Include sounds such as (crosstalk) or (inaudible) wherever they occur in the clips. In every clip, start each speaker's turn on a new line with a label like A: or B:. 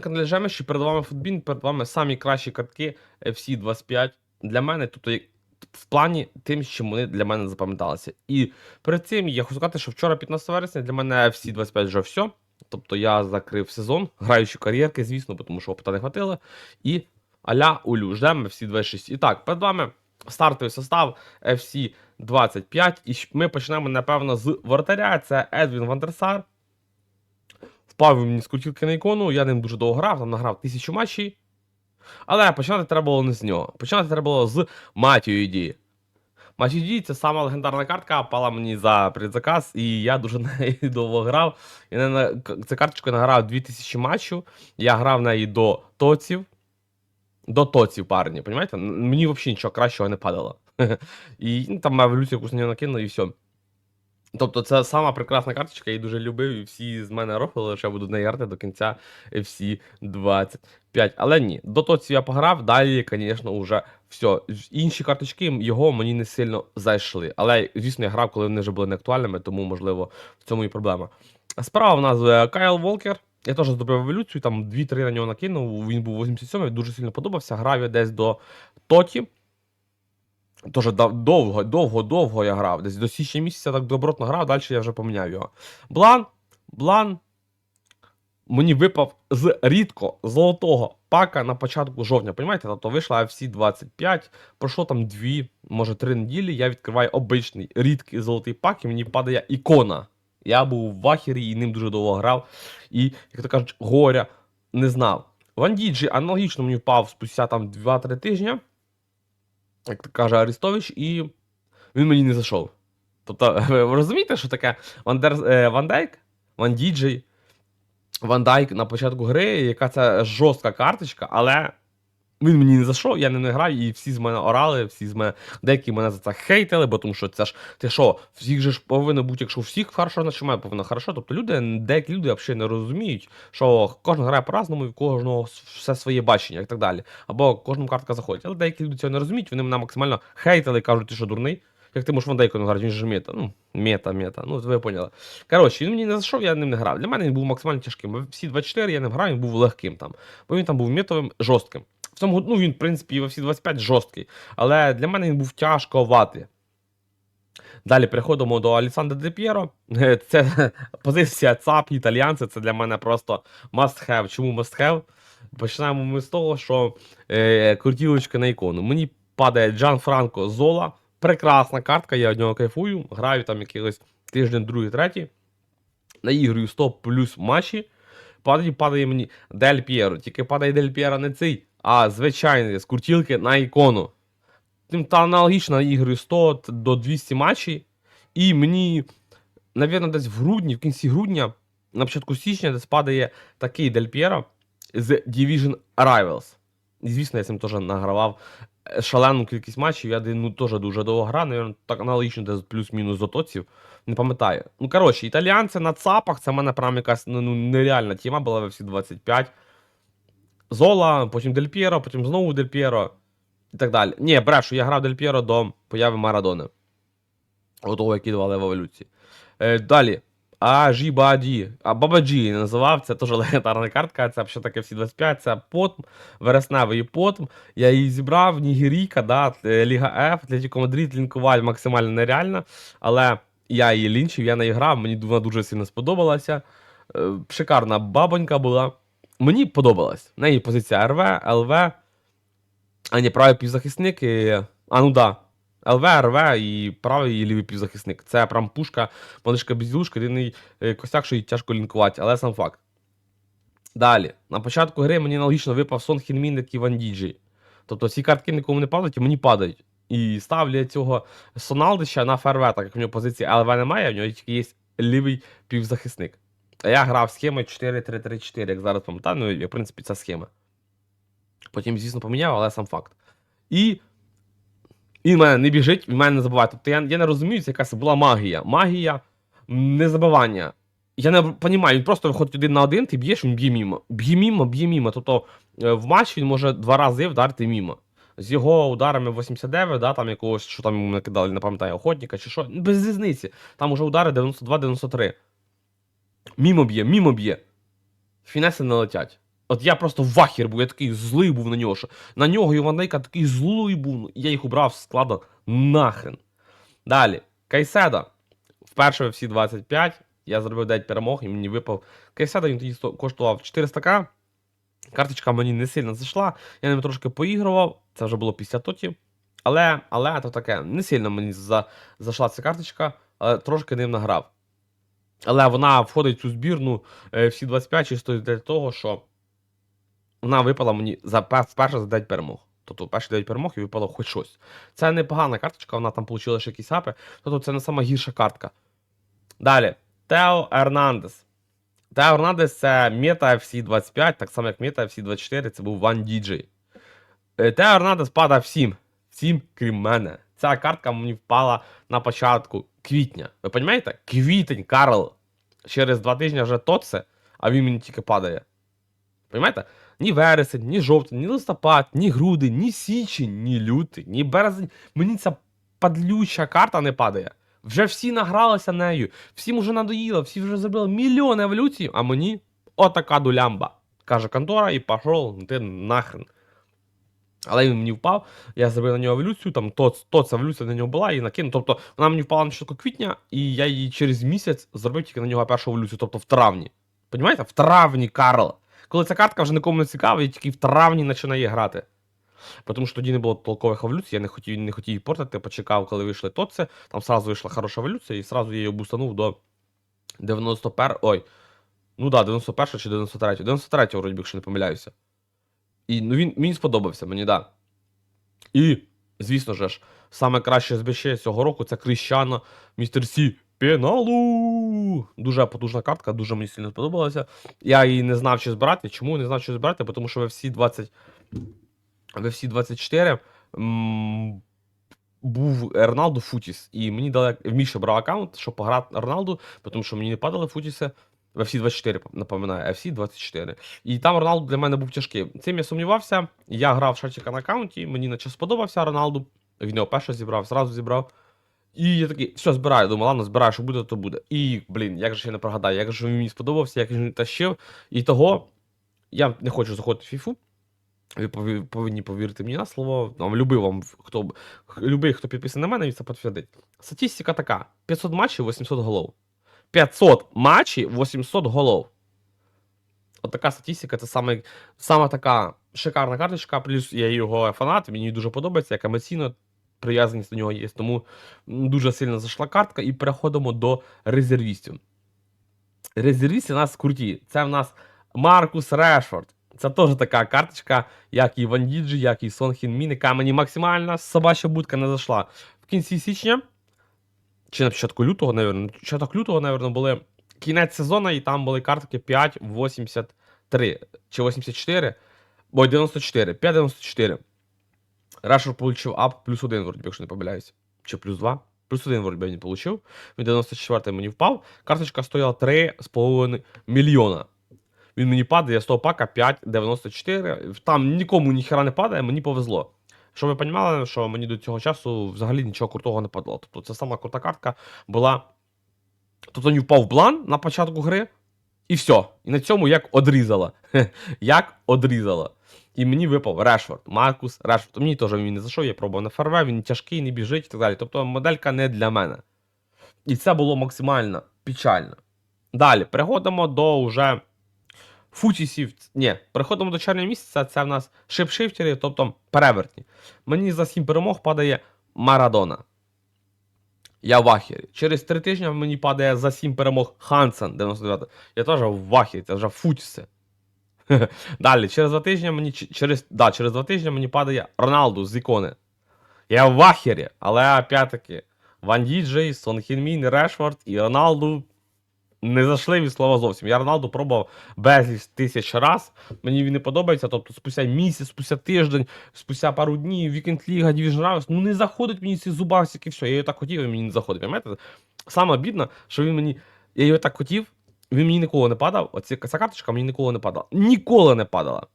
A: каналі Жемеші, перед вами футбін, перед вами самі кращі картки FC 25 для мене, тобто в плані тим, чим вони для мене запам'яталися. І перед цим я хочу сказати, що вчора, 15 вересня, для мене FC 25 вже все. Тобто я закрив сезон, граючи кар'єрки, звісно, тому що опита не хватило. І аля улю, ждемо FC 26. І так, перед вами стартовий состав FC 25. І ми почнемо, напевно, з воротаря. Це Едвін Вандерсар. Впав мені з крутілки на ікону, я ним дуже довго грав, там награв тисячу матчів. Але починати треба було не з нього. Починати треба було з Матію Ді. Це сама легендарна картка, пала мені за предзаказ, і я дуже (laughs) неї довго грав. Я на цю карточку награв 2000 матчів. Я грав неї до тоців. До тоців, парні, понімаєте? Мені взагалі нічого кращого не падало. (laughs) І ну, там еволюцію якусь на нього накинули, і все. Тобто це сама прекрасна карточка, я її дуже любив, і всі з мене рофили, що я буду неї грати до кінця FC 25. Але ні, до того я пограв, далі, звісно, вже все. Інші карточки його мені не сильно зайшли. Але, звісно, я грав, коли вони вже були не актуальними, тому, можливо, в цьому і проблема. Справа в нас е, Кайл Волкер. Я теж зробив еволюцію, там 2-3 на нього накинув. Він був 87-й, дуже сильно подобався. Грав я десь до Тоті. Тож довго, довго, довго я грав. Десь до січня місяця так добротно грав, далі я вже поміняв його. Блан, Блан. Мені випав з рідко золотого пака на початку жовтня. Понімаєте? Тобто вийшла FC 25, пройшло там 2, може 3 неділі. Я відкриваю обичний рідкий золотий пак, і мені падає ікона. Я був в ахері і ним дуже довго грав. І, як то кажуть, горя не знав. Вандіджі аналогічно мені впав спустя там 2-3 тижні як каже Арістович, і він мені не зайшов. Тобто, (laughs) ви розумієте, що таке Вандер, е, Ван Дайк, Ван Діджей, Ван Дайк на початку гри, яка це жорстка карточка, але він мені не зайшов, я не грав, і всі з мене орали, всі з мене, деякі мене за це хейтили, бо тому що це ж ти що, всіх же ж повинно бути, якщо всіх хорошо, мене повинно хорошо. Тобто люди, деякі люди взагалі не розуміють, що кожен грає по-разному, і в кожного все своє бачення і так далі. Або кожному картка заходить. Але деякі люди цього не розуміють, вони мене максимально хейтили і кажуть, ти що дурний. Як ти можеш вандейку не грати, він же мета. Ну, мета, мета. Ну, ви поняли. Коротше, він мені не зайшов, я ним не грав. Для мене він був максимально тяжким. Всі 24 я ним грав, він був легким там. Бо він там був метовим, жорстким. В цьому, ну, він, в принципі, во всі 25 жорсткий. Але для мене він був тяжковатий. Далі переходимо до Алісандра Де П'єро. Е, Це (laughs) позиція ЦАП італіянця, це для мене просто must have. Чому must have? Починаємо ми з того, що е, крутілочка на ікону. Мені падає Джан Франко Зола. Прекрасна картка, я від нього кайфую. Граю там якихось тиждень, другий, третій. Наіграю 100 плюс матчі. Падає, падає мені Дель П'єро. Тільки падає Дель П'єро не цей, а звичайний з куртілки на ікону. Та аналогічно наіграю 100 до 200 матчів. І мені, навірно, десь в грудні, в кінці грудня, на початку січня, десь падає такий Дель П'єро з Division Rivals. І, звісно, я цим теж награвав е, шалену кількість матчів. Я ну, теж дуже довго грав, навірно, так аналогічно десь плюс-мінус затоців. Не пам'ятаю. Ну, коротше, італіянці на ЦАПах, це в мене прям якась ну, ну, нереальна тема була в всі 25. Зола, потім Дель П'єро, потім знову Дель П'єро і так далі. Ні, брешу, я грав Дель П'єро до появи Марадони. От того, який давали в еволюції. Е, далі. А Баді. А Бабаджі називав, це теж (laughs) легендарна картка, це ще таке всі 25, це потм, вересневий потм. Я її зібрав, Нігерійка, да, е, Ліга F, Атлетіко Мадрид, лінкуваль максимально нереально, але я її лінчив, я неї грав, мені вона дуже сильно сподобалася. Е, Шикарна бабонька була. Мені подобалась. В неї позиція РВ, ЛВ, а не правий півзахисник. І... А, ну да. ЛВ, РВ і правий і лівий півзахисник. Це прям пушка, малишка безділушка, єдиний е, косяк, що її тяжко лінкувати, але сам факт. Далі. На початку гри мені аналогічно випав Сон Хінмін, як і Ван Діджі. Тобто ці картки нікому не падають, а мені падають. І ставлю цього Соналдича на ФРВ, так як в нього позиції ЛВ немає, в нього тільки є лівий півзахисник. А я грав схемою 4-3-3-4, як зараз пам'ятаю, ну, і, в принципі, це схема. Потім, звісно, поміняв, але сам факт. І він в мене не біжить, він в мене не забуває. Тобто я, я не розумію, це якась була магія. Магія незабивання. Я не розумію, він просто виходить один на один, ти б'єш, він б'є мімо. Б'є мімо, б'є мімо. Тобто е, в матч він може два рази вдарити мімо. З його ударами 89, да, там якогось, що там йому накидали, не пам'ятаю, охотника чи що. Без різниці. Там уже удари 92-93. Мімо б'є, мімо б'є. Фінеси не летять. От я просто вахір був, я такий злий був на нього, що на нього і Дейка такий злий був. ну, Я їх убрав з складу нахрен. Далі, Кайседа. Вперше в всі 25. Я зробив 9 перемог і мені випав. Кайседа він тоді коштував 400к. Карточка мені не сильно зайшла. Я ним трошки поігрував. Це вже було після тотів. Але, але то таке, не сильно мені за, зайшла ця карточка, але трошки ним награв. Але вона входить в цю збірну е, всі 25 чисто для того, що вона випала мені за вперше за 9 перемог. Тобто перші 9 перемог і випало хоч щось. Це непогана карточка, вона там отримала ще якісь апи. Тобто це не сама гірша картка. Далі. Тео Ернандес. Тео Ернандес це мета FC 25, так само як мета FC 24, це був One DJ. Е, Тео Ернандес падав всім. Всім, крім мене. Ця картка мені впала на початку квітня. Ви розумієте? Квітень, Карл. Через два тижні вже тоце, а він мені тільки падає. Понимаєте? Ні вересень, ні жовтень, ні листопад, ні грудень, ні січень, ні лютий, ні березень. Мені ця падлюча карта не падає. Вже всі награлися нею, всім уже надоїло, всі вже зробили мільйон еволюцій, а мені отака дулямба. Каже контора і пішов ти нахрен. Але він мені впав, я зробив на нього еволюцію, там то, то еволюція на нього була і накинув. Тобто вона мені впала на початку квітня, і я її через місяць зробив тільки на нього першу еволюцію, тобто в травні. Понімаєте? В травні, Карл. Коли ця картка вже нікому не цікава, і тільки в травні починає грати. Тому що тоді не було толкових еволюцій, я не хотів, не хотів її портити, почекав, коли вийшли тоце, там сразу вийшла хороша еволюція, і сразу я її обустанув до 91. Ой. Ну да, 91 чи 93. 93 вроді, якщо не помиляюся. І ну, він мені сподобався, мені да. І, звісно ж, саме краще СБЧ цього року це Кріщано, містер Сі Пеналу. Дуже потужна картка, дуже мені сильно сподобалася. Я її не знав, чи збирати. Чому не знав, чи збирати? Тому що ви всі 20. Ви всі 24 м, був Роналду Футіс. І мені дали Міша брав аккаунт, щоб пограти Роналду, тому що мені не падали Футіси. FC 24, напоминаю, FC 24. І там Роналду для мене був тяжкий. Цим я сумнівався. Я грав шатіка на аккаунті, мені наче сподобався Роналду. Він його перше зібрав, зразу зібрав. І я такий, все, збираю. Думаю, ладно, збираю, що буде, то буде. І, блін, як же я не прогадаю, як же він мені сподобався, як він тащив. І того я не хочу заходити в фіфу. Ви повинні повірити мені на слово. Там, любий вам, хто, любий, хто підписаний на мене, він це підтвердить. Статистика така: 500 матчів, 800 голов. 500 матчів, 800 голов. От така статистика, це саме, саме така шикарна карточка, плюс я його фанат, мені дуже подобається, як емоційно прив'язаність до нього є. Тому дуже сильно зайшла картка, і переходимо до резервістів. Резервісти у нас круті. Це в нас Маркус Решфорд. Це теж така карточка, як і Ван Діджі, як і Сон Хін Мін, яка мені максимально собача будка не зайшла. В кінці січня, чи на початку лютого, навірно, початок лютого, навірно, були кінець сезону, і там були картки 5,83 чи 84, ой, 94, 5,94. Решфорд получив ап плюс 1, вроді, якщо не помиляюся. Чи плюс 2. Плюс 1 вроді він получив. Він 94 мені впав. Карточка стояла 3,5 мільйона. Він мені падає з того пака 5,94. Там нікому ніхера не падає, мені повезло. Щоб ви розуміли, що мені до цього часу взагалі нічого крутого не падало. Тобто це сама крута картка була. Тобто він впав в блан на початку гри, і все. І на цьому як одрізала. як одрізала. І мені випав Решфорд, Маркус Решфорд. Мені теж він не зайшов, я пробував на ФРВ, він тяжкий, не біжить і так далі. Тобто моделька не для мене. І це було максимально печально. Далі, переходимо до вже футісів. Ні, переходимо до чорного місяця. Це в нас шипшифтери, тобто перевертні. Мені за 7 перемог падає Марадона. Я в ахері. Через 3 тижні мені падає за 7 перемог Хансен 99. Я теж в ахері, це вже футіси. (laughs) Далі, через 2 тижні мені через, да, через 2 тижні мені падає Роналду з ікони. Я в ахері, але опять-таки Ван Діджей, Сон Хінмін, Решфорд і Роналду не зайшли від слова зовсім. Я Роналду пробував безліч тисяч раз. Мені він не подобається. Тобто, спустя місяць, спустя тиждень, спустя пару днів, Вікенд Ліга, Division Rivals, ну не заходить мені ці зубасики, все. Я його так хотів, і мені не заходить. Пам'ятаєте? Саме бідно, що він мені. Я його так хотів, він мені ніколи не падав. Оці, ця карточка мені ніколи не падала. Ніколи не падала.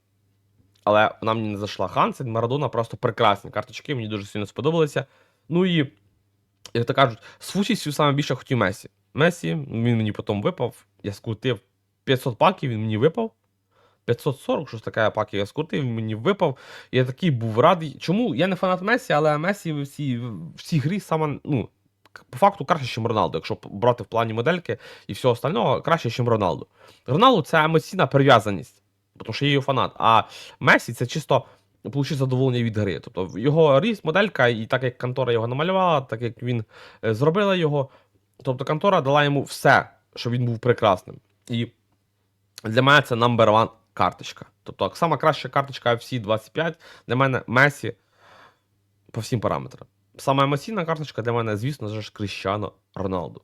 A: Але вона мені не зайшла. Хансен, Марадона просто прекрасні карточки, мені дуже сильно сподобалися. Ну і, як то кажуть, з фучістю саме більше хотів Месі. Месі, він мені потім випав, я скрутив 500 паків, він мені випав. 540, щось таке паки я скрутив, мені випав. Я такий був радий. Чому? Я не фанат Месі, але Месі в цій, в цій грі саме, ну, по факту краще, ніж Роналдо. Якщо брати в плані модельки і всього остального, краще, ніж Роналдо. Роналдо це емоційна прив'язаність, тому що я його фанат. А Месі це чисто получити задоволення від гри. Тобто його ріст, моделька, і так як контора його намалювала, так як він е, зробила його. Тобто контора дала йому все, щоб він був прекрасним. І для мене це number one карточка. Тобто, сама краща карточка FC 25 для мене Месі по всім параметрам. Сама емоційна карточка для мене, звісно ж, Кріщано Роналду.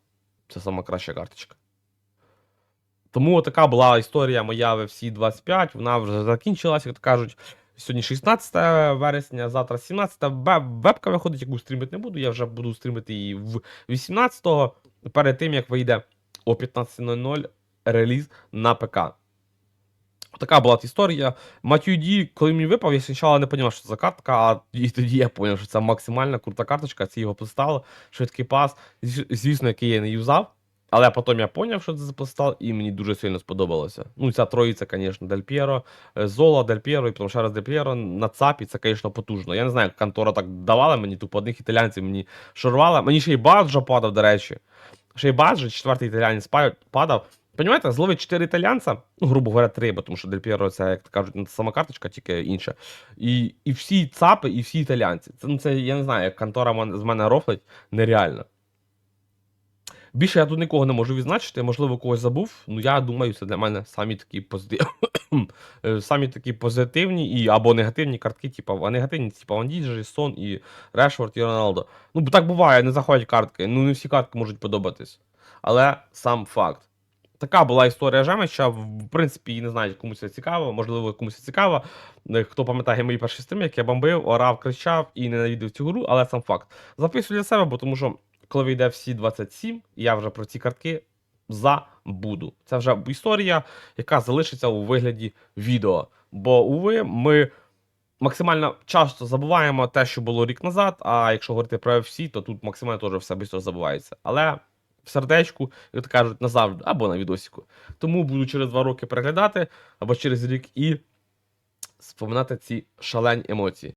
A: Це сама краща карточка. Тому така була історія моя в FC 25. Вона вже закінчилася, як то кажуть. Сьогодні 16 вересня, завтра 17. Вебка виходить, яку стрімити не буду. Я вже буду стрімити її в 18-го, перед тим як вийде о 15.00 реліз на ПК. Така була історія. Матью Ді, коли мені випав, я спочатку не розумів, що це за картка, а і тоді я зрозумів, що це максимальна крута карточка, це його постав, швидкий пас, звісно, який я не юзав. Але потім я зрозумів, що це за постав, і мені дуже сильно сподобалося. Ну, ця троїця, звісно, Дель П'єро, е, Зола, Дель П'єро, і потім ще раз Дель П'єро на ЦАПі, це, звісно, потужно. Я не знаю, як контора так давала мені, тупо одних італійців мені шарувала. Мені ще й Баджо падав, до речі. Ще й Баджо, четвертий італіянець па- падав. Понімаєте, зловить 4 італіянця, ну, грубо говоря, 3, бо тому що Дель П'єро це, як то кажуть, сама карточка, тільки інша. І, і всі ЦАПи, і всі італіянці. Це, ну, це я не знаю, як контора з мене рофлить, нереально. Більше я тут нікого не можу відзначити, можливо, когось забув. Ну я думаю, це для мене самі такі позитив... (clears throat) е, самі такі позитивні і або негативні картки, типу, а негативні, типу Ван Діджі, Сон і Решфорд і Роналдо. Ну, бо так буває, не заходять картки. Ну, не всі картки можуть подобатись. Але сам факт. Така була історія Жемича. В принципі, не знаю, комусь це цікаво, можливо, комусь це цікаво. Е, Хто пам'ятає мої перші стріми, як я бомбив, орав, кричав і ненавидив цю гру, але сам факт. Записую для себе, бо тому що коли вийде всі 27, я вже про ці картки забуду. Це вже історія, яка залишиться у вигляді відео. Бо, уви, ми максимально часто забуваємо те, що було рік назад, а якщо говорити про FC, то тут максимально теж все швидко забувається. Але в сердечку, як кажуть, назавжди, або на відосіку. Тому буду через два роки переглядати, або через рік і споминати ці шалені емоції.